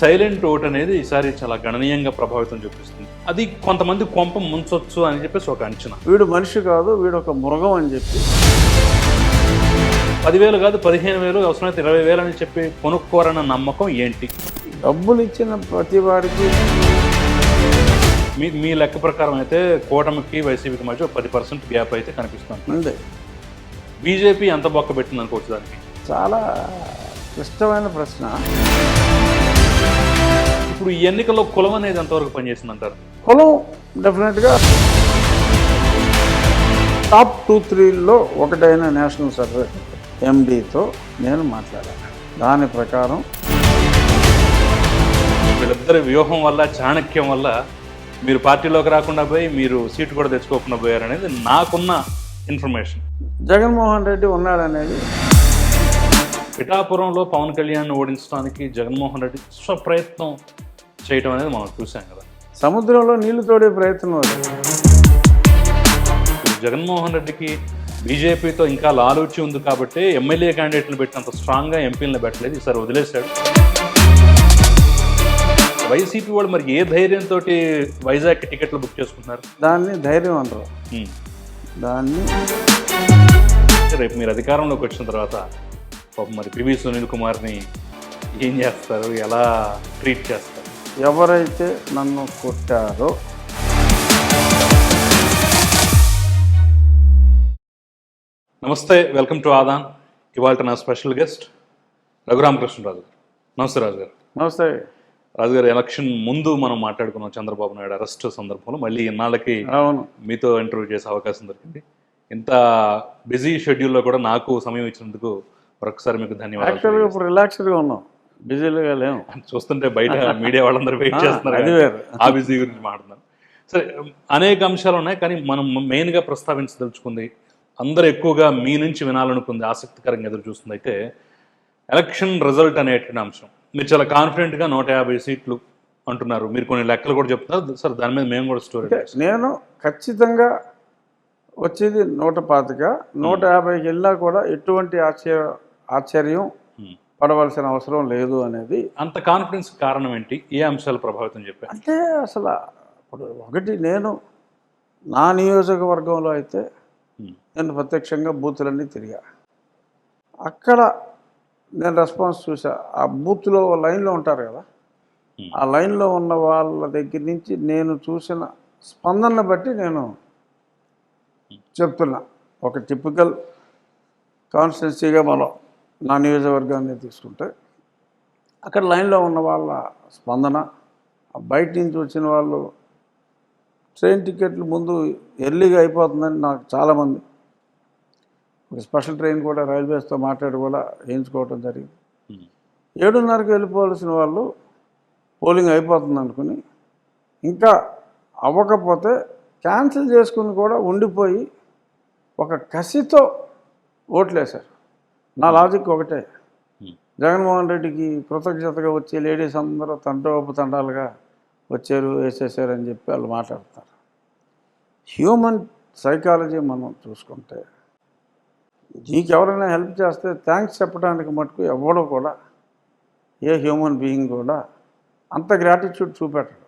Silent vote అనేది ఈసారి చాలా గణనీయంగా ప్రభావితం చూపిస్తుంది. అది కొంతమంది కొంప ముంచొచ్చు అని చెప్పేసి ఒక అంచనా. వీడు మనిషి కాదు వీడు ఒక మృగం అని చెప్పి. పదివేలు కాదు పదిహేను వేలు అవసరమైతే ఇరవై వేలు అని చెప్పి కొనుక్కోరన్న నమ్మకం ఏంటి? డబ్బులు ఇచ్చిన ప్రతి వాడికి. మీ మీ లెక్క ప్రకారం అయితే కూటమికి వైసీపీకి మధ్య ఒక పది పర్సెంట్ గ్యాప్ అయితే కనిపిస్తుంది. బీజేపీ ఎంత బొక్క పెట్టింది అనుకోవచ్చు దానికి? చాలా క్లిష్టమైన ప్రశ్న. ఇప్పుడు ఈ ఎన్నికల్లో కులం అనేది ఎంతవరకు పనిచేసింది అంటారు కులం డెఫినెట్గా టాప్ టూ త్రీలో ఒకటైన నేషనల్ సర్వే ఎండితో నేను మాట్లాడాను. దాని ప్రకారం వీళ్ళిద్దరి వ్యూహం వల్ల చాణక్యం వల్ల మీరు పార్టీలోకి రాకుండా పోయి మీరు సీటు కూడా తెచ్చుకోకుండా పోయారనేది నాకున్న ఇన్ఫర్మేషన్ జగన్మోహన్ రెడ్డి ఉన్నాడనేది పిఠాపురంలో పవన్ కళ్యాణ్ ఓడించడానికి జగన్మోహన్ రెడ్డి స్వ ప్రయత్నం చేయటం అనేది మనం చూసాం కదా. సముద్రంలో నీళ్ళు తోడే ప్రయత్నం జగన్మోహన్ రెడ్డికి బీజేపీతో ఇంకా లాలూచి ఉంది కాబట్టి ఎమ్మెల్యే క్యాండిడేట్ని పెట్టినంత స్ట్రాంగ్గా ఎంపీలను పెట్టలేదు ఈసారి వదిలేశాడు. వైసీపీ వాళ్ళు మరి ఏ ధైర్యంతో వైజాగ్ టికెట్లు బుక్ చేసుకుంటున్నారు? దాన్ని ధైర్యం హ్మ్. దాన్ని రేపు మీరు అధికారంలోకి వచ్చిన తర్వాత మరి పివి సునీల్ కుమార్ని ఏం చేస్తారు? ఎలా ట్రీట్ చేస్తారు? ఎవరైతే నన్ను కొట్టారో నమస్తే వెల్కమ్ టు ఆదాన్. ఇవాళ నా స్పెషల్ గెస్ట్ రఘురామకృష్ణరాజు. గారు నమస్తే రాజు గారు నమస్తే. రాజు గారు ఎలక్షన్ ముందు మనం మాట్లాడుకున్నాం చంద్రబాబు నాయుడు అరెస్ట్ సందర్భంలో. మళ్ళీ ఇన్నాళ్ళకి మీతో ఇంటర్వ్యూ చేసే అవకాశం దొరికింది. ఇంత బిజీ షెడ్యూల్లో కూడా నాకు సమయం ఇచ్చినందుకు మరొకసారి మీకు ధన్యవాదాలు యాక్చువల్గా ఇప్పుడు రిలాక్స్డ్గా ఉన్నాం. బిజీలుగా లేము. చూస్తుంటే బయట మీడియా వాళ్ళందరూ వెయిట్ చేస్తున్నారు అది కానీ వేరు. ఆ బిజీ గురించి మాట్లాడుతున్నాం. సరే అనేక అంశాలు ఉన్నాయి కానీ మనం మెయిన్గా ప్రస్తావించదలుచుకుంది అందరూ ఎక్కువగా మీ నుంచి వినాలనుకుంది ఆసక్తికరంగా ఎదురు చూస్తుంది అయితే ఎలక్షన్ రిజల్ట్ అనేటువంటి అంశం. మీరు చాలా కాన్ఫిడెంట్గా నూట యాభై సీట్లు అంటున్నారు. మీరు కొన్ని లెక్కలు కూడా చెప్తున్నారు సార్ దాని మీద మేము కూడా స్టోరీ నేను ఖచ్చితంగా వచ్చేది నూట పాతిక నూట యాభైకి వెళ్ళినా కూడా ఎటువంటి ఆశ్చర్య ఆశ్చర్యం పడవలసిన అవసరం లేదు అనేది అంత కాన్ఫిడెన్స్ కారణం ఏంటి? ఏ అంశాలు ప్రభావితం చెప్పారు? అంటే అసలు ఇప్పుడు ఒకటి నేను నా నియోజకవర్గంలో అయితే నేను ప్రత్యక్షంగా బూతులన్నీ తిరిగా. అక్కడ నేను రెస్పాన్స్ చూసా. ఆ బూత్లో లైన్లో ఉంటారు కదా. ఆ లైన్లో ఉన్న వాళ్ళ దగ్గర నుంచి నేను చూసిన స్పందన బట్టి నేను చెప్తున్నా. ఒక టిపికల్ కాన్స్టిట్యున్సీగా మనం నా నియోజకవర్గాన్ని తీసుకుంటే అక్కడ లైన్లో ఉన్న వాళ్ళ స్పందన బయట నుంచి వచ్చిన వాళ్ళు ట్రైన్ టికెట్లు ముందు ఎర్లీగా అయిపోతుందని నాకు చాలామంది. ఒక స్పెషల్ ట్రైన్ కూడా రైల్వేస్తో మాట్లాడి కూడా వేయించుకోవటం జరిగింది. ఏడున్నరకు వెళ్ళిపోవాల్సిన వాళ్ళు పోలింగ్ అయిపోతుంది అనుకుని ఇంకా అవ్వకపోతే క్యాన్సిల్ చేసుకుని కూడా ఉండిపోయి ఒక కసితో ఓట్లేశారు. నా లాజిక్ ఒకటే. జగన్మోహన్ రెడ్డికి కృతజ్ఞతగా వచ్చే లేడీస్ అందరూ తంటోపు తండాలుగా వచ్చారు వేసేసారు అని చెప్పి వాళ్ళు మాట్లాడతారు. హ్యూమన్ సైకాలజీ మనం చూసుకుంటే నీకు ఎవరైనా హెల్ప్ చేస్తే థ్యాంక్స్ చెప్పడానికి మటుకు ఎవడో కూడా ఏ హ్యూమన్ బీయింగ్ కూడా అంత గ్రాటిట్యూడ్ చూపెట్టడు.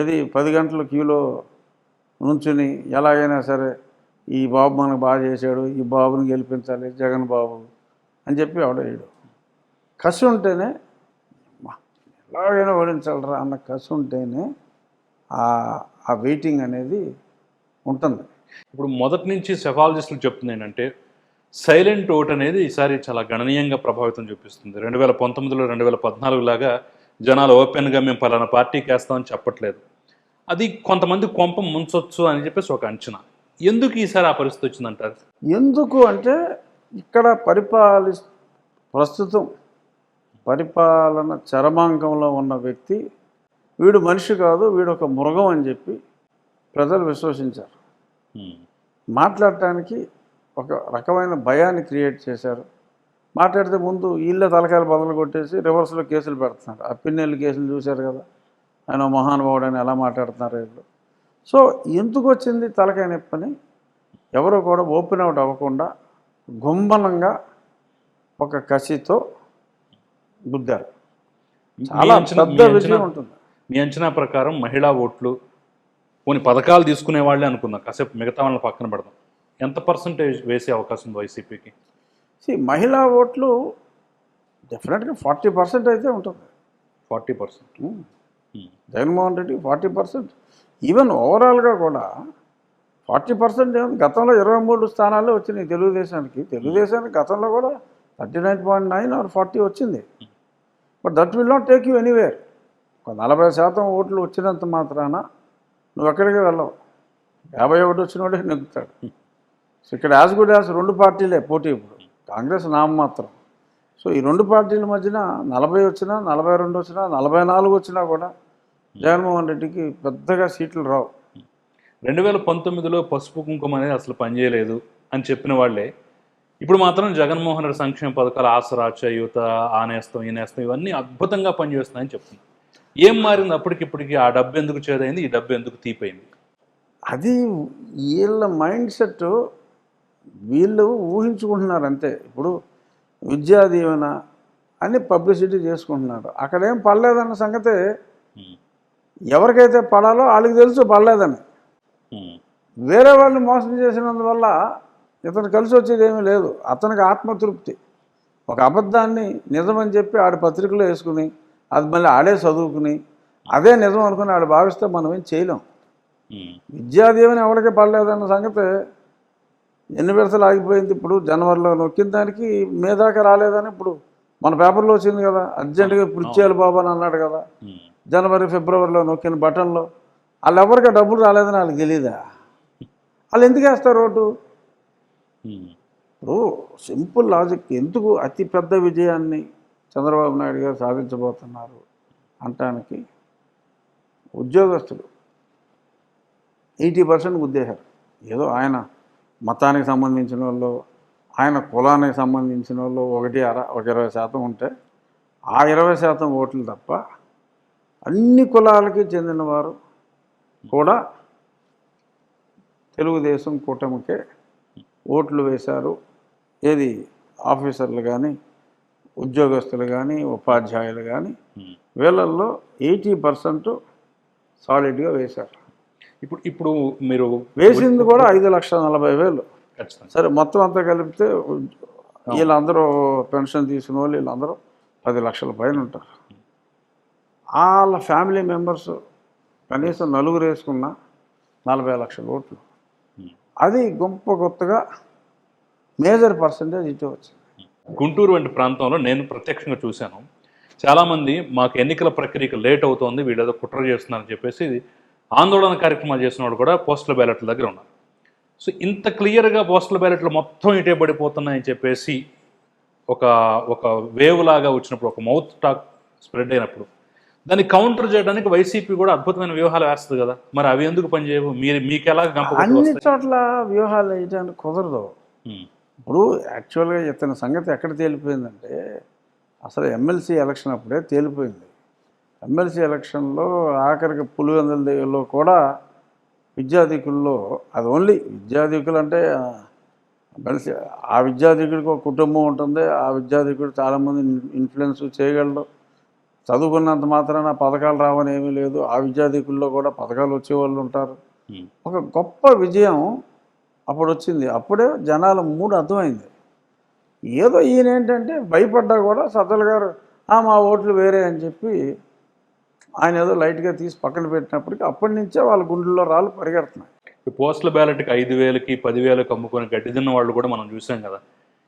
ఇది పది గంటల క్యూలో నుంచుని ఎలాగైనా సరే ఈ బాబు మనకు బాగా చేశాడు ఈ బాబుని గెలిపించాలి జగన్ బాబు అని చెప్పి ఎవడేయడు కసి ఉంటేనే "అమ్మా, ఎలాగైనా ఓడించాలరా అన్న కసి ఉంటేనే ఆ ఆ వెయిటింగ్ అనేది ఉంటుంది. ఇప్పుడు మొదటి నుంచి సెఫాలజిస్టులు చెప్తుంది ఏంటంటే సైలెంట్ ఓట్ అనేది ఈసారి చాలా గణనీయంగా ప్రభావితం చూపిస్తుంది. రెండు వేల పంతొమ్మిదిలో రెండు వేల పద్నాలుగు లాగా జనాలు ఓపెన్గా మేము పలానా పార్టీకి వేస్తామని చెప్పట్లేదు. అది కొంతమంది కొంప ముంచొచ్చు అని చెప్పేసి ఒక అంచనా. ఎందుకు ఈసారి ఆ పరిస్థితి వచ్చిందంటారు? ఎందుకు అంటే ఇక్కడ పరిపాలి ప్రస్తుతం పరిపాలన చరమాంకంలో ఉన్న వ్యక్తి వీడు మనిషి కాదు వీడు ఒక మృగం అని చెప్పి ప్రజలు విశ్వసించారు. మాట్లాడటానికి ఒక రకమైన భయాన్ని క్రియేట్ చేశారు. మాట్లాడితే ముందు వీళ్ళ తలకాయలు బదులు కొట్టేసి రివర్స్లో కేసులు పెడుతున్నారు. ఆ పిన్నెల్లి కేసులు చూశారు కదా ఆయన మహానుభావుడు అని ఎలా మాట్లాడుతున్నారు వీళ్ళు. సో ఎందుకు వచ్చింది తలకాయ నొప్పని? ఎవరు కూడా ఓపెన్ అవుట్ అవ్వకుండా గుంబనంగా ఒక కసితో గుద్దారు. చాలా అంచనా- పెద్ద విజయం ఉంటుంది. మీ అంచనా ప్రకారం మహిళా ఓట్లు కొన్ని పథకాలు తీసుకునే వాళ్ళే అనుకుందాం. కాసేపు మిగతా వాళ్ళని పక్కన పెడదాం. ఎంత పర్సంటేజ్ వేసే అవకాశం ఉంది వైసీపీకి? See, మహిళా ఓట్లు డెఫినెట్గా ఫార్టీ పర్సెంట్ అయితే ఉంటుంది. Forty percent um. Jaganmohan Reddy forty percent even ఓవరాల్గా కూడా ఫార్టీ పర్సెంట్ గతంలో ఇరవై మూడు స్థానాలు వచ్చినాయి తెలుగుదేశానికి. తెలుగుదేశానికి గతంలో కూడా thirty nine point nine or forty వచ్చింది. But that will not take you anywhere ఒక నలభై శాతం ఓట్లు వచ్చినంత మాత్రాన నువ్వు ఎక్కడికి వెళ్ళవు. యాభై ఒకటి వచ్చిన వాడే నెగ్గుతాడు. సో ఇక్కడ యాజ్ గుడ్ యాజ్ రెండు పార్టీలే పోటీ ఇప్పుడు. కాంగ్రెస్ నామమాత్రం సో ఈ రెండు పార్టీల మధ్యన నలభై వచ్చినా నలభై రెండు వచ్చినా నలభై నాలుగు వచ్చినా కూడా జగన్మోహన్ రెడ్డికి పెద్దగా సీట్లు రావు. రెండు వేల పంతొమ్మిదిలో పసుపు కుంకుమ అనేది అసలు పనిచేయలేదు అని చెప్పిన వాళ్ళే. ఇప్పుడు మాత్రం జగన్మోహన్ రెడ్డి సంక్షేమ పథకాలు ఆసరా చేయూత ఆనేస్తాం ఈనేస్తాం ఇవన్నీ అద్భుతంగా పనిచేస్తున్నాయని చెప్తున్నారు. ఏం మారింది అప్పటికిప్పటికి? ఆ డబ్బు ఎందుకు చేదైంది? ఈ డబ్బు ఎందుకు తీపైంది? అది వీళ్ళ మైండ్ సెట్ వీళ్ళు ఊహించుకుంటున్నారు అంతే. ఇప్పుడు విద్యా దీవెన అని పబ్లిసిటీ చేసుకుంటున్నారు. అక్కడేం పడలేదన్న సంగతి ఎవరికైతే పడాలో వాళ్ళకి తెలుసు పడలేదని. వేరే వాళ్ళని మోసం చేసినందువల్ల ఇతను కలిసి వచ్చేది ఏమీ లేదు. అతనికి ఆత్మతృప్తి. ఒక అబద్ధాన్ని నిజమని చెప్పి ఆడి పత్రికలో వేసుకుని అది మళ్ళీ ఆడే చదువుకుని అదే నిజం అనుకుని ఆడు భావిస్తే మనం ఏం చేయలేం. విద్యాదీవెన ఎవరికి పడలేదన్న సంగతి ఎన్ని విడతలు ఆగిపోయింది ఇప్పుడు జనవరిలో నొక్కిన దానికి మే దాకా రాలేదని ఇప్పుడు మన పేపర్లో వచ్చింది కదా. అర్జెంటుగా ఇప్పుడు ఇచ్చేయాలి బాబు అని అన్నాడు కదా. జనవరి ఫిబ్రవరిలో నొక్కిన బటన్లో వాళ్ళు ఎవరికి డబ్బులు రాలేదని వాళ్ళకి తెలియదా వాళ్ళు ఎందుకు వేస్తారు ఓటు? ఇప్పుడు సింపుల్ లాజిక్ ఎందుకు అతి పెద్ద విజయాన్ని చంద్రబాబు నాయుడు గారు సాధించబోతున్నారు అంటానికి ఉద్యోగస్తులు ఎయిటీ పర్సెంట్ గుద్దేశారు. ఏదో ఆయన మతానికి సంబంధించిన వాళ్ళు ఆయన కులానికి సంబంధించిన వాళ్ళు ఒకటి అర ఒక ఇరవై శాతం ఉంటే ఆ ఇరవై శాతం ఓట్లు తప్ప అన్ని కులాలకి చెందినవారు కూడా తెలుగుదేశం కూటమికే ఓట్లు వేశారు. ఏది? ఆఫీసర్లు కానీ ఉద్యోగస్తులు కానీ ఉపాధ్యాయులు కానీ. వీళ్ళల్లో ఎయిటీ పర్సెంట్ సాలిడ్గా వేశారు. ఇప్పుడు ఇప్పుడు మీరు వేసింది కూడా ఐదు లక్షల నలభై వేలు. సరే మొత్తం అంతా కలిపితే వీళ్ళందరూ పెన్షన్ తీసుకున్న వాళ్ళు వీళ్ళందరూ పది లక్షల పైన ఉంటారు. వాళ్ళ ఫ్యామిలీ మెంబర్స్ కనీసం నలుగురు వేసుకున్న నలభై లక్షల ఓట్లు. అది గొప్ప కొత్తగా మేజర్ పర్సంటేజ్ ఇటు వచ్చింది గుంటూరు వంటి ప్రాంతంలో నేను ప్రత్యక్షంగా చూశాను. చాలామంది మాకు ఎన్నికల ప్రక్రియకు లేట్ అవుతోంది వీళ్ళు ఏదో కుట్ర చేస్తున్నారని చెప్పేసి ఆందోళన కార్యక్రమాలు చేసిన వాళ్ళు కూడా పోస్టల్ బ్యాలెట్ల దగ్గర ఉన్నారు. సో ఇంత క్లియర్గా పోస్టల్ బ్యాలెట్లు మొత్తం ఇటే పడిపోతున్నాయని చెప్పేసి ఒక ఒక వేవ్ లాగా వచ్చినప్పుడు ఒక మౌత్ టాక్ స్ప్రెడ్ అయినప్పుడు దాన్ని కౌంటర్ చేయడానికి వైసీపీ కూడా అద్భుతమైన వ్యూహాలు వేస్తుంది కదా. మరి అవి ఎందుకు పనిచేయవు మీరు మీకు ఎలా అన్ని చోట్ల వ్యూహాలు వేయడానికి కుదరదు. ఇప్పుడు యాక్చువల్గా ఇతని సంగతి ఎక్కడ తేలిపోయిందంటే అసలు ఎమ్మెల్సీ ఎలక్షన్ అప్పుడే తేలిపోయింది. ఎమ్మెల్సీ ఎలక్షన్లో ఆఖరికి పులివెందుల దగ్గరలో కూడా విద్యాధికుల్లో అది ఓన్లీ విద్యాధికులు అంటే ఆ, ఎమ్మెల్సీ ఆ విద్యాధికుడికి ఒక కుటుంబం ఉంటుంది ఆ విద్యాధికుడు చాలామంది ఇన్ఫ్లుయెన్స్ చేయగలడు. చదువుకున్నంత మాత్రాన పథకాలు రావని ఏమీ లేదు. ఆ విద్యాధికుల్లో కూడా పథకాలు వచ్చేవాళ్ళు ఉంటారు. ఒక గొప్ప విజయం అప్పుడు వచ్చింది అప్పుడే జనాల మూడు అర్థమైంది. ఏదో ఈయన ఏంటంటే భయపడ్డా కూడా సజ్జల గారు "ఆ, మా ఓట్లు వేరే అని చెప్పి ఆయన ఏదో లైట్గా తీసి పక్కన పెట్టినప్పటికీ అప్పటి నుంచే వాళ్ళ గుండెల్లో రాళ్ళు పరిగెడుతున్నాయి. పోస్టల్ బ్యాలెట్కి ఐదు వేలకి పదివేలకు అమ్ముకొని గడ్డి తిన్న వాళ్ళు కూడా మనం చూసాం కదా.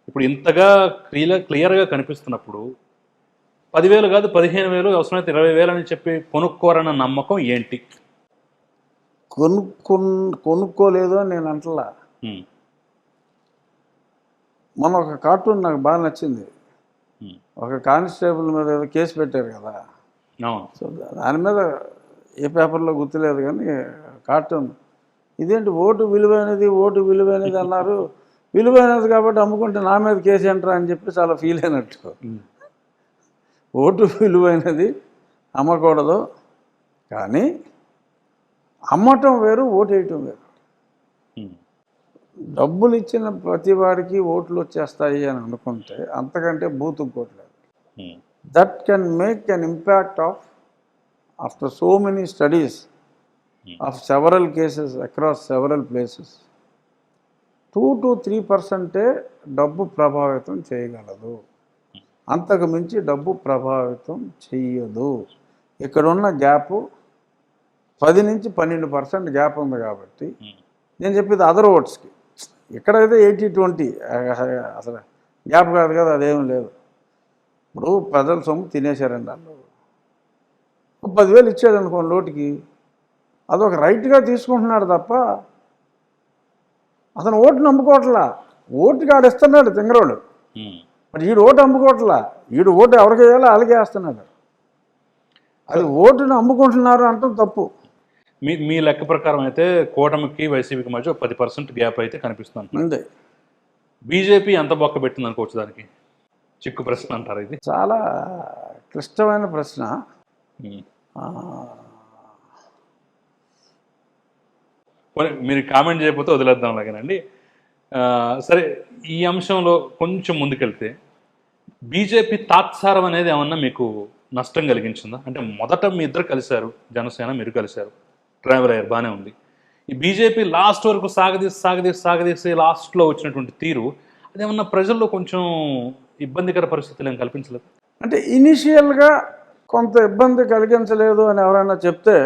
ఇప్పుడు ఇంతగా క్లియర్ క్లియర్గా కనిపిస్తున్నప్పుడు పదివేలు కాదు పదిహేను వేలు అవసరమైతే ఇరవై వేలు అని చెప్పి కొనుక్కోరన్న నమ్మకం ఏంటి? కొనుక్కొన్ కొనుక్కోలేదు అని నేను అంటలా. మొన్న ఒక కార్టూన్ నాకు బాగా నచ్చింది. ఒక కానిస్టేబుల్ మీద ఏదో కేసు పెట్టారు కదా. సో దాని మీద ఏ పేపర్లో గుర్తులేదు కానీ కార్టూన్. ఇదేంటి ఓటు విలువైనది ఓటు విలువైనది అన్నారు. విలువైనది కాబట్టి అమ్ముకుంటే నా మీద కేసు ఎంటరా అని చెప్పి చాలా ఫీల్ అయినట్టు. ఓటు విలువైనది అమ్మకూడదు. కానీ అమ్మటం వేరు ఓటు వేయటం వేరు. డబ్బులు ఇచ్చిన ప్రతి వాడికి ఓట్లు వచ్చేస్తాయి అని అనుకుంటే అంతకంటే booth ఇంకోట్లేదు that can make an impact of after so many studies of several cases across several places two to three పర్సెంటే డబ్బు ప్రభావితం చేయగలదు. అంతకు మించి డబ్బు ప్రభావితం చెయ్యదు. ఇక్కడున్న గ్యాప్ పది నుంచి పన్నెండు పర్సెంట్ గ్యాప్ ఉంది కాబట్టి నేను చెప్పేది అదర్ ఓట్స్కి. ఇక్కడైతే ఎయిటీ ట్వంటీ అసలు గ్యాప్ కాదు కదా అదేం లేదు. ఇప్పుడు ప్రజల సొమ్ము తినేశారండి ఒక పదివేలు ఇచ్చాడు అనుకోండి లోటుకి అదొక రైట్గా తీసుకుంటున్నాడు తప్ప అతను ఓటు నమ్ముకోవట్లా. ఓటుకి ఆడిస్తున్నాడు తింగరోడు. మరి ఈడు ఓటు అమ్ముకోవట్లా? ఈడు ఓటు ఎవరికి వేయాలో అలాగే వేస్తున్నాడు. అది ఓటును అమ్ముకుంటున్నారు అంటాం తప్పు. మీ మీ లెక్క ప్రకారం అయితే కూటమికి వైసీపీకి మధ్య పది పర్సెంట్ గ్యాప్ అయితే కనిపిస్తుంది ఉంది. బీజేపీ ఎంత బొక్క పెట్టింది అనుకోవచ్చు దానికి? చిక్కు ప్రశ్న అంటారు ఇది. చాలా క్లిష్టమైన ప్రశ్న. మీరు కామెంట్ చేయకపోతే వదిలేద్దాం అలాగేనండి. ఆ, సరే ఈ అంశంలో కొంచెం ముందుకెళ్తే బీజేపీ తాత్సారం అనేది ఏమన్నా మీకు నష్టం కలిగించిందా? అంటే మొదట మీ ఇద్దరు కలిశారు జనసేన మీరు కలిశారు. ట్రావెల్ అయ్యారు బాగానే ఉంది. ఈ బీజేపీ లాస్ట్ వరకు సాగదీసి సాగదీసి సాగదీసి లాస్ట్లో వచ్చినటువంటి తీరు అదేమన్నా ప్రజల్లో కొంచెం ఇబ్బందికర పరిస్థితులు ఏం కల్పించలేదు? అంటే ఇనిషియల్గా కొంత ఇబ్బంది కలిగించలేదు అని ఎవరైనా చెప్తే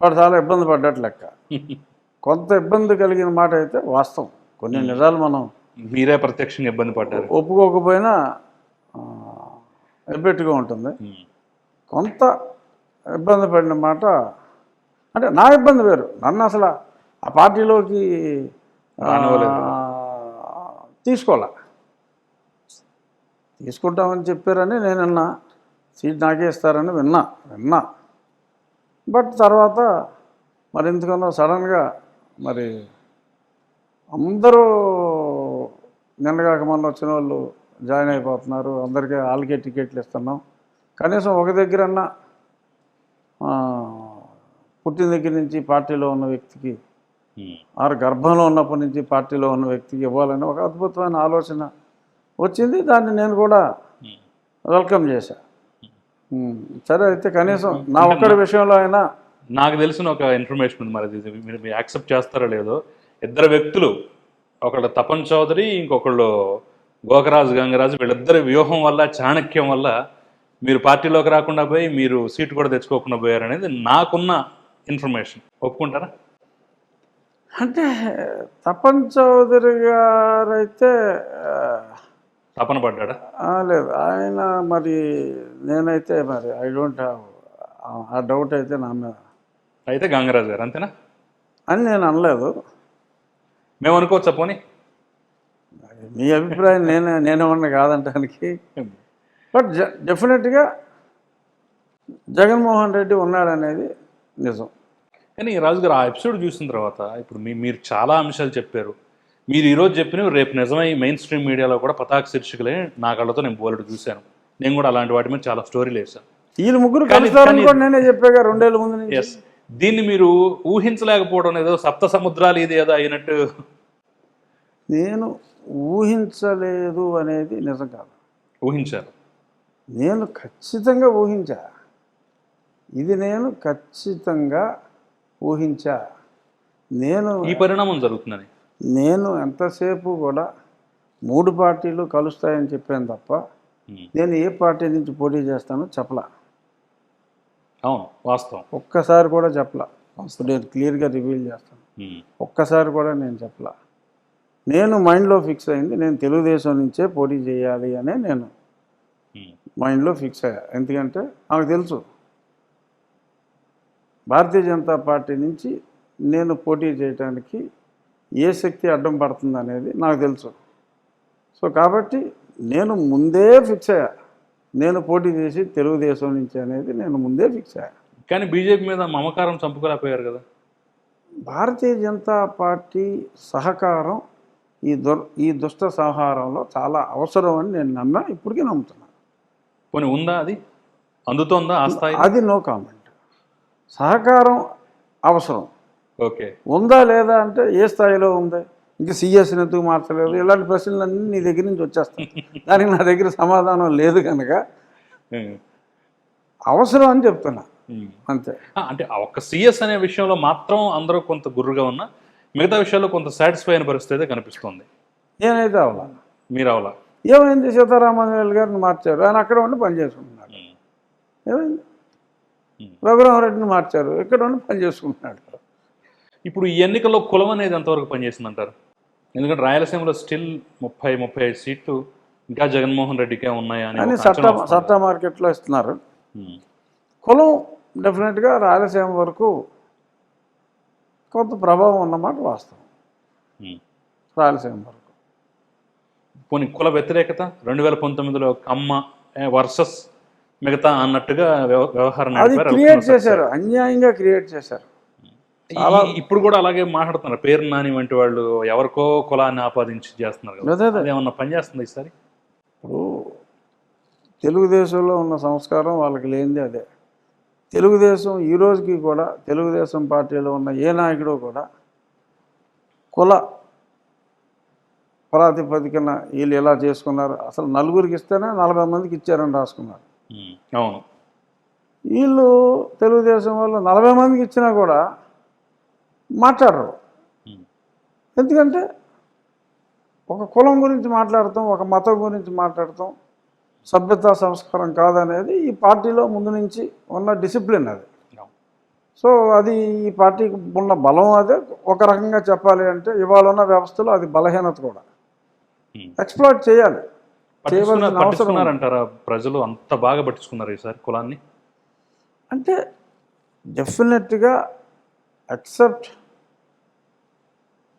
వాడు చాలా ఇబ్బంది పడ్డట్టు లెక్క. కొంత ఇబ్బంది కలిగిన మాట అయితే వాస్తవం. కొన్ని నిజాలు మనం మీరే ప్రత్యక్షంగా ఇబ్బంది పడ్డారు. ఒప్పుకోకపోయినా ఎబ్బెట్టుగా ఉంటుంది. కొంత ఇబ్బంది పడిన మాట అంటే నా ఇబ్బంది వేరు. నన్ను అసలు ఆ పార్టీలోకి. తీసుకోవాలా. తీసుకుంటామని చెప్పారని నేను విన్నా సీట్ నాకే ఇస్తారని విన్నా విన్నా. బట్ తర్వాత మరి ఎందుకన్నా సడన్గా మరి అందరూ నిన్నగాక మొన్న వచ్చిన వాళ్ళు జాయిన్ అయిపోతున్నారు. అందరికీ వాళ్ళకే టికెట్లు ఇస్తున్నాం. కనీసం ఒక దగ్గరన్నా పుట్టిన దగ్గర నుంచి పార్టీలో ఉన్న వ్యక్తికి ఉమ్. ఆరు గర్భంలో ఉన్నప్పటి నుంచి పార్టీలో ఉన్న వ్యక్తికి ఇవ్వాలని ఒక అద్భుతమైన ఆలోచన వచ్చింది. దాన్ని నేను కూడా ఉమ్. వెల్కమ్ చేశా. ఉమ్, సరే అయితే కనీసం నా ఒక్కడి విషయంలో అయినా నాకు తెలిసిన ఒక ఇన్ఫర్మేషన్ ఉంది మీరు మీరు యాక్సెప్ట్ చేస్తారో లేదో. ఇద్దరు వ్యక్తులు ఒకళ్ళు తపన్ చౌదరి ఇంకొకళ్ళు గోకరాజు గంగరాజు వీళ్ళిద్దరి వ్యూహం వల్ల చాణక్యం వల్ల మీరు పార్టీలోకి రాకుండా పోయి మీరు సీటు కూడా తెచ్చుకోకుండా పోయారు అనేది నాకున్న ఇన్ఫర్మేషన్. ఒప్పుకుంటారా? అంటే తపన్ చౌదరి గారైతే ఆ, తపన పడ్డాడా? ఆ, లేదు. ఆయన మరి నేనైతే మరి I don't have a doubt అయితే నా మీద. అయితే గంగరాజు గారు అంతేనా? అని నేను అనలేదు. మేము అనుకోవచ్చా పోనీ? మీ అభిప్రాయం నేనే నేనేమన్నా కాదంటానికి. బట్ జ డెఫినెట్గా జగన్మోహన్ రెడ్డి ఉన్నాడనేది నిజం. కానీ రాజు గారు ఆ ఎపిసోడ్ చూసిన తర్వాత ఇప్పుడు మీ మీరు చాలా అంశాలు చెప్పారు. మీరు ఈరోజు చెప్పినవి రేపు నిజమై మెయిన్ స్ట్రీమ్ మీడియాలో కూడా పతాక శీర్షికలే నా కళ్ళతో నేను బోలెడు చూశాను. నేను కూడా అలాంటి వాటి మీద చాలా స్టోరీలు వేసాను వీళ్ళు ముగ్గురు కలుస్తారని కూడా నేనే చెప్పాగా రెండేళ్ళ ముందు ఎస్ దీన్ని మీరు ఊహించలేకపోవడం ఏదో సప్త సముద్రాలు ఇది ఏదో అయినట్టు. నేను ఊహించలేదు అనేది నిజం కాదు. ఊహించారు. నేను ఖచ్చితంగా ఊహించా. ఇది నేను ఖచ్చితంగా ఊహించా. నేను ఈ పరిణామం జరుగుతుందని. నేను ఎంతసేపు కూడా మూడు పార్టీలు కలుస్తాయని చెప్పాను తప్ప. నేను ఏ పార్టీ నుంచి పోటీ చేస్తానో చెప్పలా. అవును వాస్తవం. ఒక్కసారి కూడా చెప్పలా. నేను క్లియర్గా రివీల్ చేస్తాను. ఒక్కసారి కూడా నేను చెప్పలా. నేను మైండ్లో ఫిక్స్ అయింది నేను తెలుగుదేశం నుంచే పోటీ చేయాలి అనే నేను. మైండ్లో ఫిక్స్ అయ్యా. ఎందుకంటే నాకు తెలుసు భారతీయ జనతా పార్టీ నుంచి నేను పోటీ చేయడానికి ఏ శక్తి అడ్డం పడుతుంది అనేది నాకు తెలుసు. సో కాబట్టి నేను ముందే ఫిక్స్ అయ్యా. నేను పోటీ చేసి తెలుగుదేశం నుంచి అనేది నేను ముందే ఫిక్స్ అయ్యా. కానీ బీజేపీ మీద మమకారం చంపుకోలేకపోయారు కదా. భారతీయ జనతా పార్టీ సహకారం ఈ దుర్ ఈ దుష్ట సంహారంలో చాలా అవసరం అని నేను నమ్మా ఇప్పటికీ నమ్ముతున్నాను పోనీ ఉందా అది? అందుతోందా అది నో కామెంట్. సహకారం అవసరం. ఓకే. ఉందా లేదా అంటే ఏ స్థాయిలో ఉంది? ఇంకా సిఎస్ని ఎందుకు మార్చలేదు ఇలాంటి ప్రశ్నలన్నీ నీ దగ్గర నుంచి వచ్చేస్తాయి. దానికి నా దగ్గర సమాధానం లేదు కనుక. అవసరం అని చెప్తున్నా. అంతే. అంటే ఆ ఒక్క సిఎస్ అనే విషయంలో మాత్రం అందరూ కొంత గుర్రుగా ఉన్నా మిగతా విషయాల్లో కొంత సాటిస్ఫై అయిన పరిస్థితి అయితే కనిపిస్తుంది. నేనైతే అవలా. మీరు అవలా? ఏమైంది? సీతారామన్ గారిని మార్చారు. ఆయన అక్కడ ఉండి పని చేసుకుంటున్నాడు. ఏమైంది. రఘురామరెడ్డిని మార్చారు. ఇక్కడ ఉండి పని చేసుకుంటున్నాడు. ఇప్పుడు ఈ ఎన్నికల్లో కులం అనేది ఎంతవరకు పనిచేసింది అంటారు ఎందుకంటే రాయలసీమలో స్టిల్ ముప్పై ముప్పై ఐదు సీట్లు ఇంకా జగన్మోహన్ రెడ్డికే ఉన్నాయి అని సట్ట. సట్ట మార్కెట్లో ఇస్తున్నారు. కులం డెఫినెట్గా రాయలసీమ వరకు కొంత ప్రభావం ఉన్నమాట వాస్తవం. రాయలసీమ వరకు పోనీ కుల వ్యతిరేకత రెండు వేల పంతొమ్మిదిలో కమ్మ వర్సెస్ మిగతా అన్నట్టుగా వ్యవ- వ్యవహారం అది. క్రియేట్ చేశారు అన్యాయంగా క్రియేట్ చేశారు ఈ- ఇప్పుడు కూడా అలాగే మాట్లాడుతున్నారు. పేరు నాని వంటి వాళ్ళు ఎవరికో కులాన్ని ఆపాదించి చేస్తున్నారు కదా. అదే అదే. అదేమన్నా పని చేస్తుంది ఈసారి? ఇప్పుడు తెలుగుదేశంలో ఉన్న సంస్కారం వాళ్ళకి లేనిది అదే. తెలుగుదేశం ఈ రోజుకి కూడా తెలుగుదేశం పార్టీలో ఉన్న ఏ నాయకుడు కూడా కుల ప్రాతిపదికన వీళ్ళు ఎలా చేసుకున్నారు? అసలు నలుగురికి ఇస్తేనే నలభై మందికి ఇచ్చారని రాసుకున్నారు. అవును. వీళ్ళు తెలుగుదేశం వాళ్ళు నలభై మందికి ఇచ్చినా కూడా మాట్లాడరు. ఎందుకంటే ఒక కులం గురించి మాట్లాడతాం ఒక మతం గురించి మాట్లాడతాం సభ్యతా సంస్కారం కాదనేది ఈ పార్టీలో ముందు నుంచి ఉన్న డిసిప్లిన్ అది. సో అది ఈ పార్టీకి ఉన్న బలం అదే ఒక రకంగా చెప్పాలి అంటే ఇవాళ ఉన్న వ్యవస్థలో అది బలహీనత కూడా. ఎక్స్ప్లోర్ చేయాలి. పట్టించుకున్నారంటారా ప్రజలు అంత బాగా పట్టించుకున్నారు ఈసారి కులాన్ని అంటే డెఫినెట్గా అక్సెప్ట్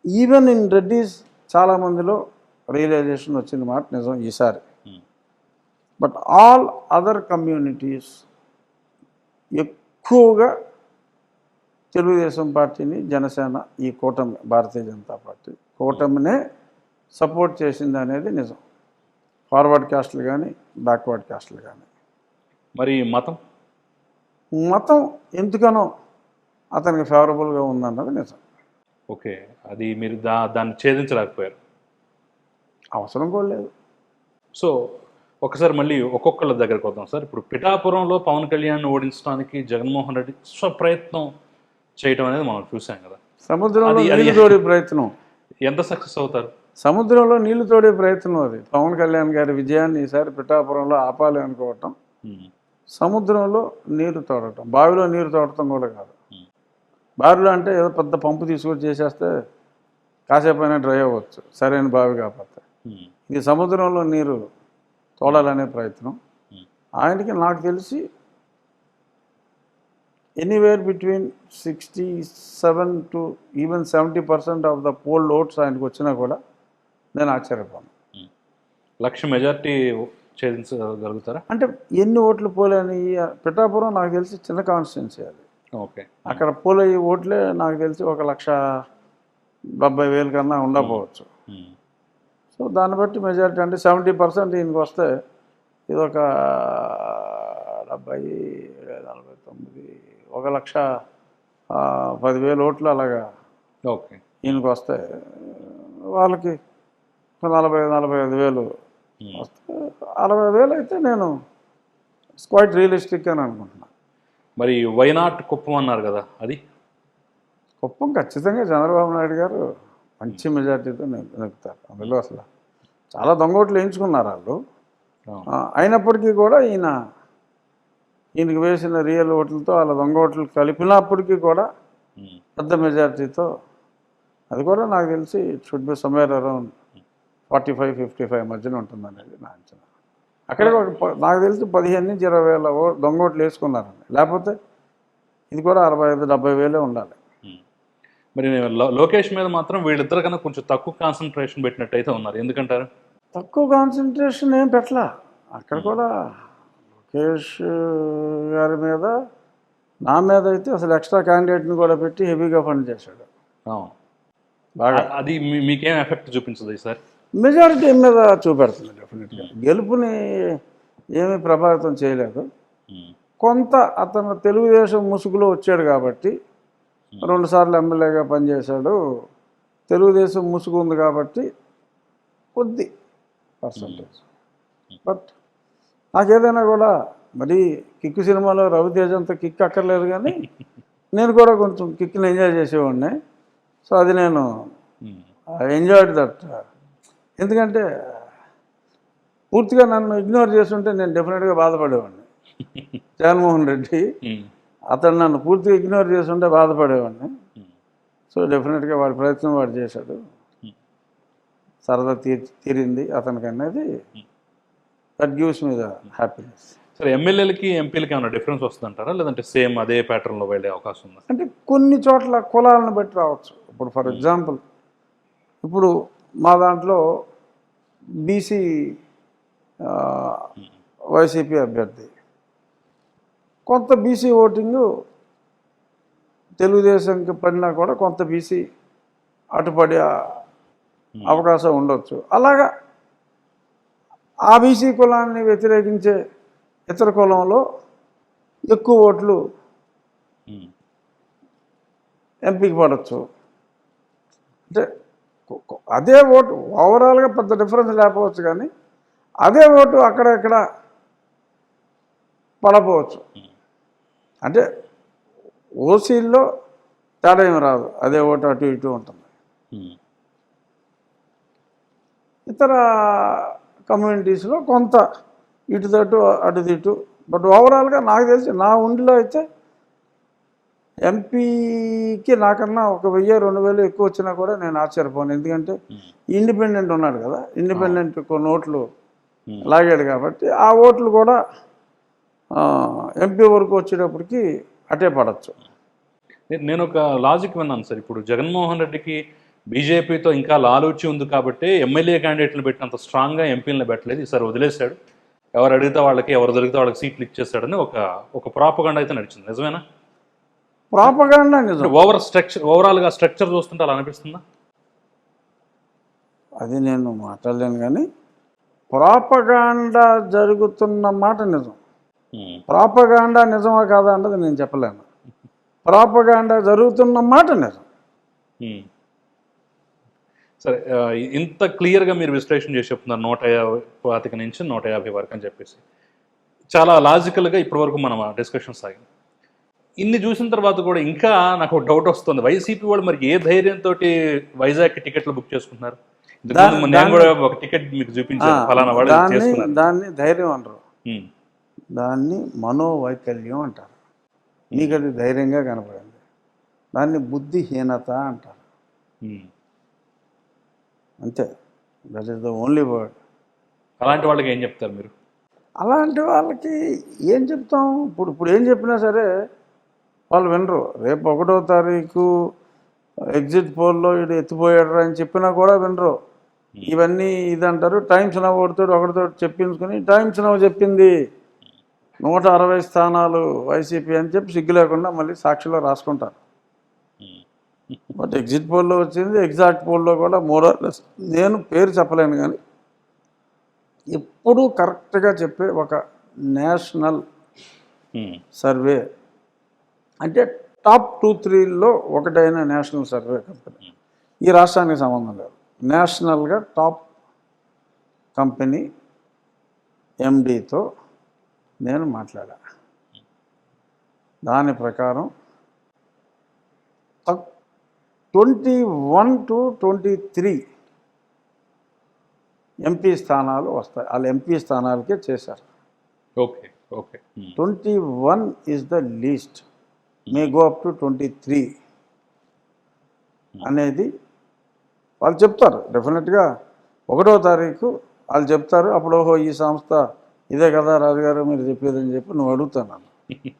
ఈవెన్ ఇన్ రెడ్డీస్ చాలామందిలో రియలైజేషన్ వచ్చిన మాట నిజం ఈసారి. బట్ ఆల్ అదర్ కమ్యూనిటీస్ ఎక్కువగా తెలుగుదేశం పార్టీని జనసేన ఈ కూటమి భారతీయ జనతా పార్టీ కూటమినే సపోర్ట్ చేసింది అనేది నిజం. ఫార్వర్డ్ క్యాస్ట్లు కానీ బ్యాక్వర్డ్ క్యాస్ట్లు కానీ మరి మతం? మతం ఎందుకనో అతనికి ఫేవరబుల్గా ఉందన్నది నిజం. ఓకే. అది మీరు దా దాన్ని ఛేదించలేకపోయారు. అవసరం కూడా లేదు. సో ఒకసారి మళ్ళీ ఒక్కొక్కళ్ళ దగ్గరకు వద్దాం సార్. ఇప్పుడు పిఠాపురంలో పవన్ కళ్యాణ్ ఓడించడానికి జగన్మోహన్ రెడ్డి స్వప్రయత్నం చేయటం అనేది మనం చూసాం కదా. సముద్రంలో నీళ్ళు తోడే ప్రయత్నం. ఎంత సక్సెస్ అవుతారు? సముద్రంలో నీళ్ళు తోడే ప్రయత్నం అది. పవన్ కళ్యాణ్ గారి విజయాన్ని ఈసారి పిఠాపురంలో ఆపాలి అనుకోవటం. సముద్రంలో నీరు తోడటం. బావిలో నీరు తోడటం కూడా కాదు. బావిలో అంటే ఏదో పెద్ద పంపు తీసుకొచ్చి చేసేస్తే కాసేపు అయినా డ్రై అవ్వచ్చు. సరైన బావి కాకపోతే. ఇది సముద్రంలో నీరు తోడాలనే ప్రయత్నం. ఆయనకి నాకు తెలిసి anywhere between sixty seven to even seventy percent of the poll votes ఆయనకు వచ్చినా కూడా నేను ఆశ్చర్యపోను. లక్ష మెజార్టీ ఛేదించగలుగుతారా? అంటే ఎన్ని ఓట్లు పోలేని పిఠాపురం నాకు తెలిసి చిన్న కాన్స్టిట్యున్సీ అది. ఓకే. అక్కడ పోలే ఓట్లే నాకు తెలిసి ఒక లక్ష డెబ్బై వేలు కన్నా ఉండకపోవచ్చు. సో దాన్ని బట్టి మెజారిటీ అంటే సెవెంటీ పర్సెంట్ ఈయనకి వస్తే ఇది ఒక డెబ్బై నలభై తొమ్మిది ఒక లక్ష పదివేలు ఓట్లు అలాగా ఓకే. ఈయనకి వస్తే వాళ్ళకి నలభై నలభై ఐదు వేలు. వస్తే అరవై వేలు అయితే నేను క్వైట్ రియలిస్టిక్ అని అనుకుంటున్నాను మరి వైనాట్ కుప్పం అన్నారు కదా అది? కుప్పం ఖచ్చితంగా చంద్రబాబు నాయుడు గారు మంచి మెజార్టీతో నెక్కుతారు. అందులో అసలు చాలా దొంగోట్లు వేయించుకున్నారు వాళ్ళు. అయినప్పటికీ కూడా ఈయన ఈయనకి వేసిన రియల్ ఓట్లతో వాళ్ళ దొంగ ఓట్లు కలిపినప్పటికీ కూడా. పెద్ద మెజార్టీతో అది కూడా నాకు తెలిసి it should be somewhere around forty five fifty five మధ్యన ఉంటుంది అనేది నా అంచనా. ప- నాకు తెలిసి పదిహేను నుంచి ఇరవై వేల దొంగ ఓట్లు వేసుకున్నారండి లేకపోతే ఇది కూడా అరవై ఐదు డెబ్బై వేలే ఉండాలి. మరి లోకేష్ మీద మాత్రం వీళ్ళిద్దరు కన్నా కొంచెం తక్కువ కాన్సన్ట్రేషన్ పెట్టినట్టయితే ఉన్నారు. ఎందుకంటారు? తక్కువ కాన్సన్ట్రేషన్ ఏం పెట్టలా. అక్కడ కూడా లోకేష్ గారి మీద నా మీద అయితే అసలు ఎక్స్ట్రా క్యాండిడేట్ని కూడా పెట్టి హెవీగా ఫండ్ చేశాడు. బాగా. అది మీకేం ఎఫెక్ట్ చూపించదు ఈసారి మెజారిటీ మీద చూపెడుతుంది డెఫినెట్గా గెలుపుని ఏమీ ప్రభావితం చేయలేదు. కొంత అతను తెలుగుదేశం ముసుగులో వచ్చాడు కాబట్టి రెండుసార్లు ఎమ్మెల్యేగా పనిచేశాడు. తెలుగుదేశం ముసుగు ఉంది కాబట్టి కొద్ది పర్సంటేజ్ బట్ నాకేదైనా కూడా మరి కిక్కు సినిమాలో రవితేజ అంత కిక్ అక్కర్లేదు కానీ నేను కూడా కొంచెం కిక్ని ఎంజాయ్ చేసేవాడిని. సో అది నేను ఉమ్, ఎంజాయ్డ్ దట్ ఎందుకంటే పూర్తిగా నన్ను ఇగ్నోర్ చేస్తుంటే నేను డెఫినెట్గా బాధపడేవాడిని. జగన్మోహన్ రెడ్డి అతను నన్ను పూర్తిగా ఇగ్నోర్ చేస్తుంటే బాధపడేవాడిని. సో డెఫినెట్గా వాడి ప్రయత్నం వాడు చేశాడు. సరదా తీర్ తీరింది అతనికి అనేది that gives me the happiness. సరే ఎమ్మెల్యేలకి ఎంపీలకి ఏమైనా డిఫరెన్స్ వస్తుందంటారా? లేదంటే సేమ్ అదే ప్యాటర్న్లో వెళ్ళే అవకాశం ఉందా? అంటే కొన్ని చోట్ల కులాలను బట్టి రావచ్చు. ఇప్పుడు ఫర్ ఎగ్జాంపుల్ ఇప్పుడు మా దాంట్లో బీసీ వైసీపీ అభ్యర్థి. కొంత బీసీ ఓటింగు తెలుగుదేశంకి పడినా కూడా కొంత బీసీ అటుపడే అవకాశం ఉండొచ్చు. అలాగా ఆ బీసీ కులాన్ని వ్యతిరేకించే ఇతర కులంలో ఎక్కువ ఓట్లు ఉమ్, ఎంపీకి పడవచ్చు అంటే అదే ఓటు ఓవరాల్గా పెద్ద డిఫరెన్స్ లేకపోవచ్చు కానీ అదే ఓటు అక్కడ ఇక్కడ పడపోవచ్చు. అంటే ఓసీల్లో తేడా ఏమి రాదు. అదే ఓటు అటు ఇటు ఉంటుంది. ఇతర కమ్యూనిటీస్లో కొంత ఇటు తట్టు అటు బట్ ఓవరాల్గా నాకు తెలిసి నా ఉండిలో అయితే ఎంపీకి నాకన్నా ఒక వెయ్యి రెండు వేలు ఎక్కువ వచ్చినా కూడా నేను ఆశ్చర్యపోను. ఎందుకంటే ఇండిపెండెంట్ ఉన్నాడు కదా. ఇండిపెండెంట్ కొన్ని ఓట్లు Hmm. లాగాడు కాబట్టి ఆ ఓట్లు కూడా ఎంపీ వరకు వచ్చేటప్పటికి అటే పడచ్చు. నేను ఒక లాజిక్ విన్నాను సార్. ఇప్పుడు జగన్మోహన్ రెడ్డికి బీజేపీతో ఇంకా లాలూచి ఉంది కాబట్టి ఎమ్మెల్యే క్యాండిడేట్లు పెట్టినంత స్ట్రాంగ్గా ఎంపీలను పెట్టలేదు. ఈసారి వదిలేశాడు. ఎవరు అడిగితే వాళ్ళకి ఎవరు దొరికితే వాళ్ళకి సీట్లు ఇచ్చేస్తాడని ఒక ఒక ప్రాపగండ అయితే నడిచింది. నిజమేనా? ప్రాపగాండా నిజం. ఓవర్ స్ట్రక్చర్ ఓవరాల్గా స్ట్రక్చర్ చూస్తుంటే అలా అనిపిస్తుందా? అది నేను మాట్లాడలేను కానీ ప్రాపగాండా జరుగుతున్న మాట నిజం. ప్రాపగాండా నిజమా కాదా అన్నది నేను చెప్పలేను. ప్రాపగాండా జరుగుతున్న మాట నిజం. సరే ఇంత క్లియర్గా మీరు విశ్లేషణ చేసి చెప్తున్నారు నూట యాభై పాతిక నుంచి నూట యాభై వరకు అని చెప్పేసి. చాలా లాజికల్గా ఇప్పటివరకు మనం డిస్కషన్ సాగింది. ఇన్ని చూసిన తర్వాత కూడా ఇంకా నాకు ఒక డౌట్ వస్తుంది. వైసీపీ వాళ్ళు మరి ఏ ధైర్యంతో వైజాగ్ టికెట్లు బుక్ చేసుకుంటున్నారు? నేను కూడా ఒక టికెట్ మీకు చూపించాను. ఫలానా వాళ్ళు దాన్ని దాన్ని ధైర్యం అంటారు. దాన్ని మనోవైకల్యం అంటారు. నీకు అది ధైర్యంగా కనపడింది దాన్ని బుద్ధిహీనత అంటారు. అంతే. That is the only word అలాంటి వాళ్ళకి ఏం చెప్తారు మీరు? అలాంటి వాళ్ళకి ఏం చెప్తాం? ఇప్పుడు ఇప్పుడు ఏం చెప్పినా సరే వాళ్ళు వినరు. రేపు ఒకటో తారీఖు ఎగ్జిట్ పోల్లో ఇటు ఎత్తిపోయాడు అని చెప్పినా కూడా వినరు. ఇవన్నీ ఇది అంటారు టైమ్స్ నవ్ ఒకటితో ఒకటితో చెప్పించుకుని టైమ్స్ నవ్ చెప్పింది. నూట అరవై స్థానాలు వైసీపీ అని చెప్పి సిగ్గు లేకుండా మళ్ళీ సాక్షిలో రాసుకుంటారు. బట్ ఎగ్జిట్ పోల్లో వచ్చింది. ఎగ్జాక్ట్ పోల్లో కూడా మోరల్లెస్ నేను పేరు చెప్పలేను కానీ ఎప్పుడూ కరెక్ట్గా చెప్పే ఒక నేషనల్ సర్వే అంటే టాప్ టూ త్రీలో ఒకటైన నేషనల్ సర్వే కంపెనీ. ఈ రాష్ట్రానికి సంబంధం లేదు. నేషనల్గా టాప్ కంపెనీ ఎండితో నేను మాట్లాడా. దాని ప్రకారం twenty one to twenty three MP స్థానాలు వస్తాయి. వాళ్ళు ఎంపీ స్థానాలకే చేశారు. Okay okay. Twenty one is the least. May go up to twenty three అనేది వాళ్ళు చెప్తారు. డెఫినెట్గా ఒకటో తారీఖు వాళ్ళు చెప్తారు. అప్పుడు ఓహో ఈ సంస్థ ఇదే కదా రాజుగారు మీరు చెప్పేదని చెప్పి నువ్వు అడుగుతున్నాను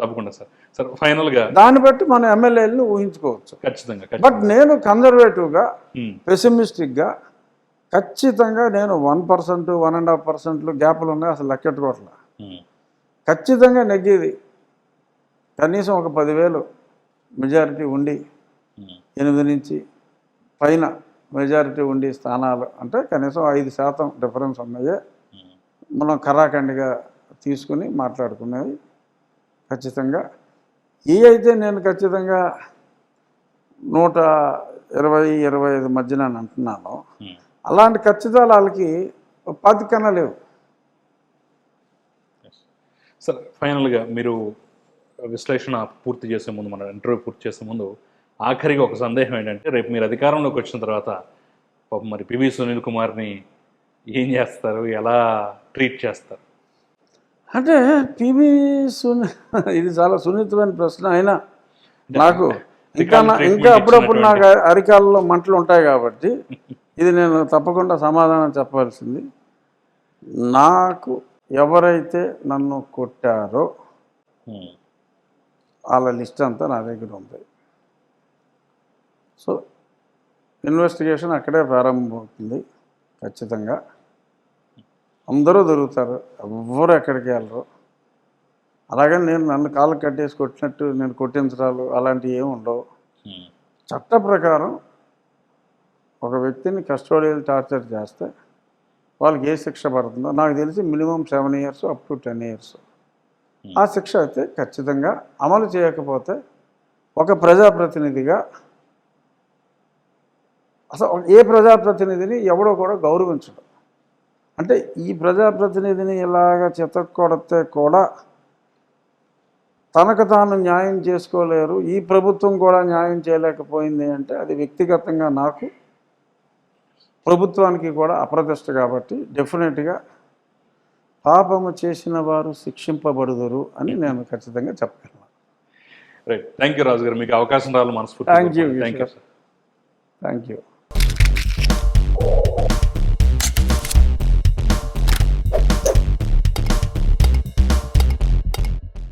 తప్పకుండా సార్. సార్ ఫైనల్గా దాన్ని బట్టి మనం ఎమ్మెల్యేలను ఊహించుకోవచ్చు. ఖచ్చితంగా బట్ నేను కన్జర్వేటివ్గా ఉమ్, పెసిమిస్టిక్గా ఖచ్చితంగా నేను one percent one and half పర్సెంట్లు గ్యాప్లు ఉన్నాయి. అసలు లెక్కెట్టుకోవట్లే. ఉమ్, ఖచ్చితంగా నెగ్గేది. కనీసం ఒక పదివేలు మెజారిటీ ఉండి ఎనిమిది నుంచి పైన మెజారిటీ ఉండి స్థానాలు అంటే కనీసం ఐదు శాతం డిఫరెన్స్ ఉన్నాయే మనం కరాఖండిగా తీసుకుని మాట్లాడుకునేవి ఖచ్చితంగా. ఈ అయితే నేను ఖచ్చితంగా నూట ఇరవై ఇరవై ఐదు మధ్యన అని అంటున్నాను. అలాంటి ఖచ్చితాలు వాళ్ళకి పది కన్నా లేవు. సార్ ఫైనల్గా మీరు విశ్లేషణ పూర్తి చేసే ముందు మన ఇంటర్వ్యూ పూర్తి చేసే ముందు ఆఖరిగా ఒక సందేహం ఏంటంటే రేపు మీరు అధికారంలోకి వచ్చిన తర్వాత పాపం మరి పివి సునీల్ కుమార్ని ఏం చేస్తారు? ఎలా ట్రీట్ చేస్తారు? అంటే పివి సుని ఇది చాలా సున్నితమైన ప్రశ్న అయినా నాకు ఇంకా ఇంకా అప్పుడప్పుడు నాకు అరికాలలో మంటలు ఉంటాయి కాబట్టి ఇది నేను తప్పకుండా సమాధానం చెప్పాల్సింది నాకు ఎవరైతే నన్ను కొట్టారో వాళ్ళ లిస్ట్ అంతా నా దగ్గర ఉంది. సో ఇన్వెస్టిగేషన్ అక్కడే ప్రారంభమవుతుంది ఖచ్చితంగా. అందరూ దొరుకుతారు ఎవ్వరు ఎక్కడికి వెళ్ళరు. అలాగే నేను నన్ను కాళ్ళు కట్టేసి కొట్టినట్టు నేను కొట్టించడాలు అలాంటివి ఏమి ఉండవు. చట్ట ప్రకారం ఒక వ్యక్తిని కస్టోడియల్ టార్చర్ చేస్తే వాళ్ళకి ఏ శిక్ష పడుతుందో నాకు తెలిసి minimum seven years up to ten years. ఆ శిక్ష అయితే ఖచ్చితంగా అమలు చేయకపోతే ఒక ప్రజాప్రతినిధిగా అసలు ఏ ప్రజాప్రతినిధిని ఎవడో కూడా గౌరవించడు. అంటే ఈ ప్రజాప్రతినిధిని ఇలాగ చెత్తకొడితే కూడా తనకు తాను న్యాయం చేసుకోలేరు ఈ ప్రభుత్వం కూడా న్యాయం చేయలేకపోయింది అంటే అది వ్యక్తిగతంగా నాకు ప్రభుత్వానికి కూడా అప్రదిష్ట కాబట్టి డెఫినెట్గా పాపము చేసిన వారు శిక్షింపబడుదురు అని నేను ఖచ్చితంగా చెప్పగలను. రైట్ థ్యాంక్ యూ రాజు గారు మీకు అవకాశం రావాలి మనస్ఫూర్తి థ్యాంక్ యూ థ్యాంక్ యూ